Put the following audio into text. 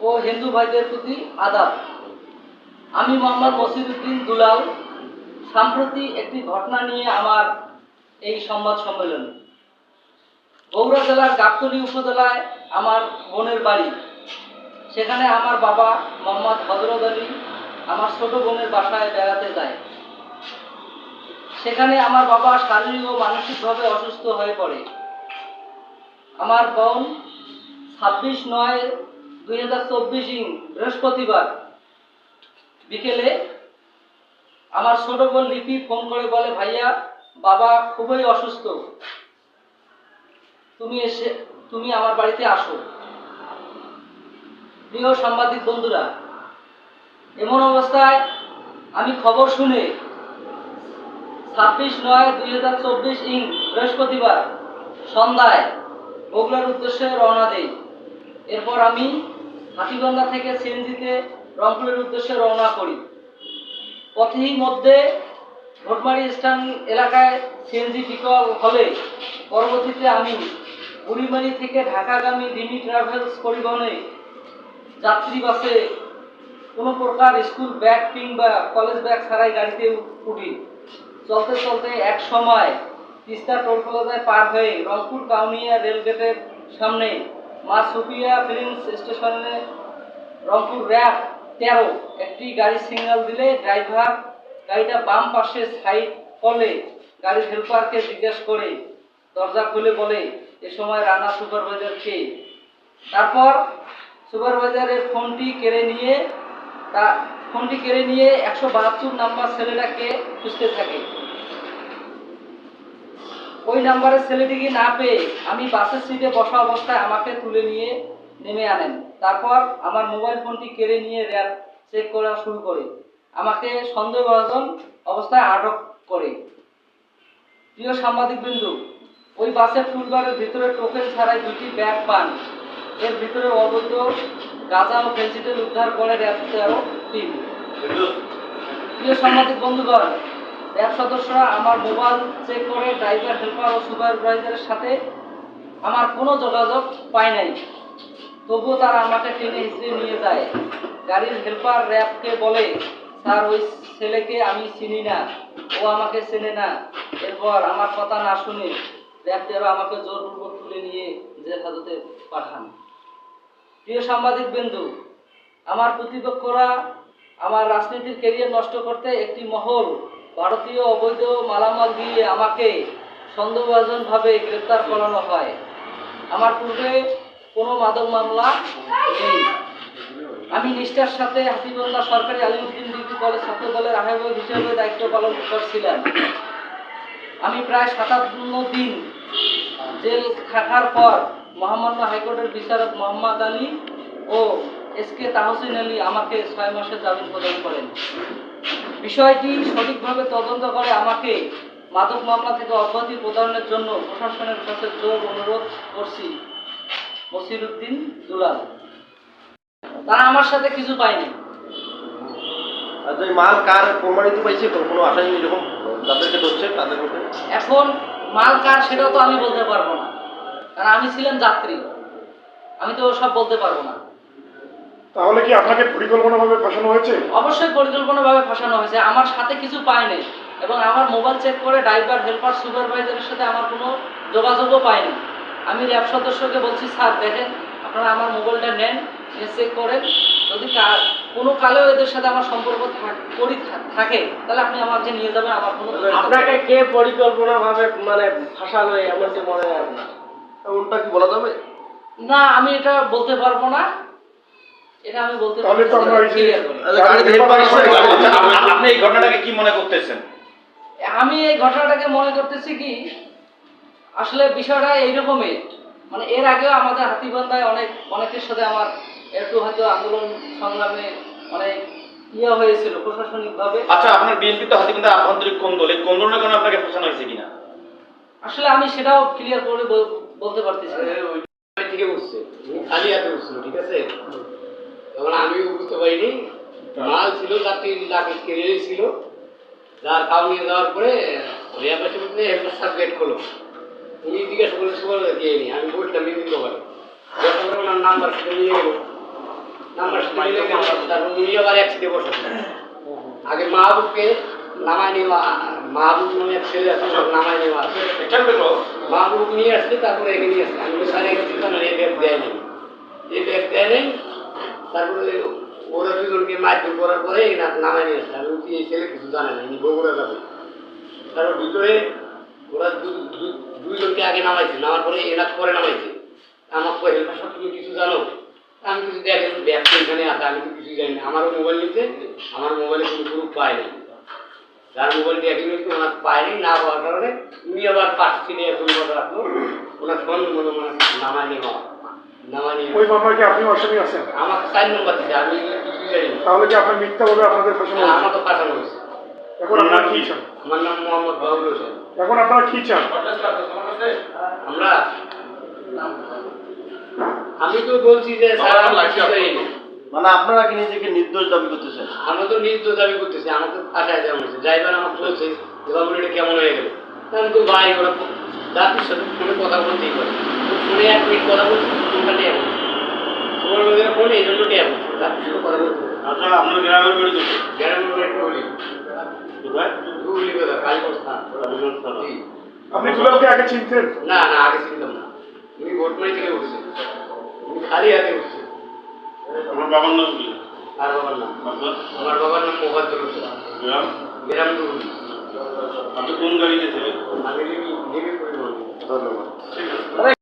ও হিন্দু ভাইদের প্রতি আদাব। আমি মোহাম্মদ মসিদুদ্দিন দুলাল। সাম্প্রতি একটি ঘটনা নিয়ে আমার এই সংবাদ সম্মেলন। বগুড়া জেলার গাবতলী উপজেলায় আমার বোনের বাড়ি। সেখানে আমার বাবা মোহাম্মদ হজরত আলী আমার ছোট বোনের বাসায় বেড়াতে যায়। সেখানে আমার বাবা শারীরিক ও মানসিকভাবে অসুস্থ হয়ে পড়ে। আমার বোন ছাব্বিশ নয় দুই হাজার চব্বিশ ইং, বৃহস্পতিবার বিকেলে আমার ছোট বোন লিপি ফোন করে বলে, ভাইয়া, বাবা খুবই অসুস্থ। তুমি এসে, তুমি আমার বাড়িতে আসো। প্রিয় সাংবাদিক বন্ধুরা, এমন অবস্থায় আমি খবর শুনে ছাব্বিশ নয় দুই হাজার চব্বিশ ইং, বৃহস্পতিবার সন্ধ্যায় বগুড়ার উদ্দেশ্যে রওনা দেই। এরপর আমি হাতিগঙ্গা থেকে সিএনজিতে রংপুরের উদ্দেশ্যে রওনা করি। পথেই মধ্যে ভোটমারি স্ট্যান্ড এলাকায় সিএনজি পিকআপ হলে পরবর্তীতে আমি বুড়িমারি থেকে ঢাকাগামী ডিমি ট্রাভেলস পরিবহনে যাত্রী বাসে কোনো প্রকার স্কুল ব্যাগ কিংবা কলেজ ব্যাগ ছাড়াই গাড়িতে উঠি। চলতে চলতে এক সময় তিস্তা টোল প্লাজায় পার হয়ে রংপুর কাউনিয়া রেলগেটের সামনে মা সুফিয়া ফিলিংস স্টেশনে রংপুর র্যাব তেরো, একটি গাড়ি সিগন্যাল দিলে ড্রাইভার গাড়িটা বাম পাশে সাইড করলে গাড়ির হেল্পারকে জিজ্ঞেস করে, দরজা খুলে বলে, এ সময় রানা সুপারভাইজার কে তারপর সুপারভাইজারের ফোনটি কেড়ে নিয়ে তা, ফোনটি কেড়ে নিয়ে একশো বাহাত্তর নাম্বার ছেলেটাকে খুঁজতে থাকে। ওই নাম্বারের ছেলেটিকে না পেয়ে আমি বাসের সিটে বসা অবস্থায় আমাকে তুলে নিয়ে নেমে আনেন। তারপর আমার মোবাইল ফোনটি কেড়ে নিয়ে র্যাব চেক করা শুরু করে। আমাকে সন্দেহভাজন অবস্থায় আটক করে। প্রিয় সাংবাদিক বিন্দু ওই বাসের টুলবারের ভিতরে টোকেন ছাড়াই দুটি ব্যাগ পান। এর ভিতরে অবৈধ গাঁজা ও ফেন্সিটেল উদ্ধার করে র্যাব তেরো টিম। প্রিয় সাংবাদিক বন্ধুগণ র্যাব সদস্যরা আমার মোবাইল চেক করে ড্রাইভার হেল্পার ও সুপারভাইজারের সাথে আমার কোনো যোগাযোগ পায় নাই। তবুও তারা আমাকে টেনে হিসেবে নিয়ে যায়। গাড়ির হেল্পার র্যাবকে বলে, স্যার, ওই ছেলেকে আমি চিনি না। ও আমাকে চেনে না। এরপর আমার কথা না শুনে র্যাব তেরো আমাকে জোরপূর্বক তুলে নিয়ে জেল হাজতে পাঠান। প্রিয় সাংবাদিক বিন্দু আমার প্রতিপক্ষরা আমার রাজনীতির কেরিয়ার নষ্ট করতে একটি মহল ভারতীয় অবৈধ মালামাল দিয়ে আমাকে সন্দেহভাজনভাবে গ্রেপ্তার করানো হয়। আমার পূর্বে কোনো মাদক মামলা নেই। আমি নিষ্ঠার সাথে হাতিগঙ্গা সরকারি আলিমুদ্দিন ডিগ্রি কলেজ ছাত্র দলের আহ্বায়ক হিসেবে দায়িত্ব পালন করছিলাম। আমি প্রায় সাতান্ন দিন জেল থাকার পর মহামান্য হাইকোর্টের বিচারক মোহাম্মদ আলী ও এস কে তাহসিন আলী আমাকে ছয় মাসের জামিন প্রদান করেন। বিষয়টি সঠিকভাবে তদন্ত করে আমাকে মাদক মামলা থেকে অব্যাহতি প্রদানের জন্য প্রশাসনের কাছে জোর অনুরোধ করছি। মসিরুদ্দিন দুলাল। তারা আমার সাথে কিছু পায়নি। মাল কার প্রমাণিত পাইছে কোন কোনো আসামি এরকম? যাদেরকে ধরছে তাদের মধ্যে? এখন মাল কার সেটাও তো আমি বলতে পারব না। কারণ আমি ছিলাম যাত্রী। আমি তো সব বলতে পারব না। তাহলে কি আপনাকে পরিকল্পনাভাবে ফাঁসানো হয়েছে? অবশ্যই পরিকল্পনাভাবে ফাঁসানো হয়েছে। আমার সাথে কিছু পায়নি এবং আমার মোবাইল চেক করে ড্রাইভার হেল্পার সুপারভাইজারের সাথে আমার কোনো যোগাযোগও পাইনি আমি র্যাব সদস্যকে বলছি স্যার দেখেন আপনারা আমার মোবাইলটা নেন চেক করেন। যদি কোনো কালেও এদের সাথে আমার সম্পর্ক থাক- করি থাকে তাহলে আপনি আমাকে নিয়ে যাবেন আমার কোনো আপনাকে কে পরিকল্পনা ভাবে মানে ফাঁসালো এমনটি মনে হয় আপনার? উল্টা কি বলা যাবে? না আমি এটা বলতে পারব না। তাহলে তো আমরা আপনি এই ঘটনাটাকে কি মনে করতেছেন? আমি এই ঘটনাটাকে মনে করতেছি কি আসলে বিষয়টা এইরকমই। মানে এর আগেও আমাদের হাতিবান্ধায় অনেক অনেকের সাথে আমার একটু হয়তো আন্দোলন সংগ্রামে অনেক ইয়ে হয়েছিল প্রশাসনিকভাবে। আচ্ছা আপনার বিএনপি তো হাতিবান্ধা আভ্যন্তরিক কোন দল? কোন ধরনের কারণে আপনাকে ফাঁসানো হয়েছে কিনা? আসলে আমি সেটাও ক্লিয়ার করে বল- বলতে পারতেছি না। থেকে উঠছে খালি হাতে উঠছিল ঠিক আছে? তখন আমিও বুঝতে পারিনি। মাল ছিল যাত্রী লাখে কেড়ে ছিল যার কাউ নিয়ে যাওয়ার পরে রেয়া পাশে বলতে সাথে গেট খোলো উনি জিজ্ঞাসা করলে সুপার দিয়ে নি। আমি বলছিলাম বিভিন্ন দোকানে যখন ওনার নাম্বার সেটা নিয়ে গেল। নাম্বার সাথে মিলে গেল তারপর উনি আবার এক সিটে বসেছে আগে মাহবুবকে নামায় নেওয়া মাহবুব নামে এক ছেলে আছে সব নামায় নেওয়া মাহবুব নিয়ে আসছে তারপরে একে নিয়ে আসছে। আমি স্যার এখানে চিন্তা না এই ব্যাগ দেয় নেই এই ব্যাগ দেয় নেই তারপরে ওরা দুজনকে মারধর করার পরে এই না- নিয়ে আসছে আমি এই ছেলে কিছু জানে না, ইনি বগুড়া যাবে। তারপর ভিতরে ওরা দুইজনকে আগে নামাইছে। নামার পরে এরা পরে নামাইছে। আমার কয়ে হেল্পার সাহেব তুমি কিছু জানো? আমি কিছু দেখেন ব্যাগ এখানে আছে, আমি তো কিছুই জানি না। আমারও মোবাইল নিতে আমার মোবাইলে কোনো গ্রুপ পায় নাই। যার মোবাইল দেখে নিতে ওনার পায়নি না পাওয়ার কারণে উনি আবার পাশ থেকে এখন রাখল। ওনার সঙ্গে মনে মনে নামায় নেওয়া ওই মামলায় কি আপনি আসামি আছেন? আমাকে চার নম্বর দিচ্ছে আমি কিছুই জানি তাহলে কি আপনার মিথ্যাভাবে আপনাদের ফাঁসানো না, হয়েছে আমাকে পাঠানো হয়েছে। এখন আপনারা কি চান? আমার নাম মোহাম্মদ বাবুল হোসেন। এখন আপনারা কি চান? আমরা আমি তো বলছি যে স্যার আমি মানে আপনারা কি নিজেকে নির্দোষ দাবি করতেছেন আমরা তো নির্দোষ দাবি করতেছি আমাকে ফাঁসায় দেওয়া হয়েছে। ড্রাইভার আমাকে বলছে যে বাবুর এটা কেমন হয়ে গেল? আমি তো ভাই ওরা তো জাতির সাথে ফোনে কথা বলতেই পারে। ফোনে এক মিনিট কথা বলছি। আচ্ছা আপনার গ্রামের বাড়ি গ্রামের বাড়ি কোথায় আপনি দুলালকে আগে চিনতেন? না না আগে চিনতাম না। উনি ভোটমারি থেকে উঠছে উনি খালি হাতে উঠছে আমার বাবার নাম কি? আর বাবার নাম। আমার বাবার নাম মোহাদ্দুর হোসেন। গ্রাম? গ্রাম আপনি কোন গাড়িতে ছিলেন? আমি ধন্যবাদ।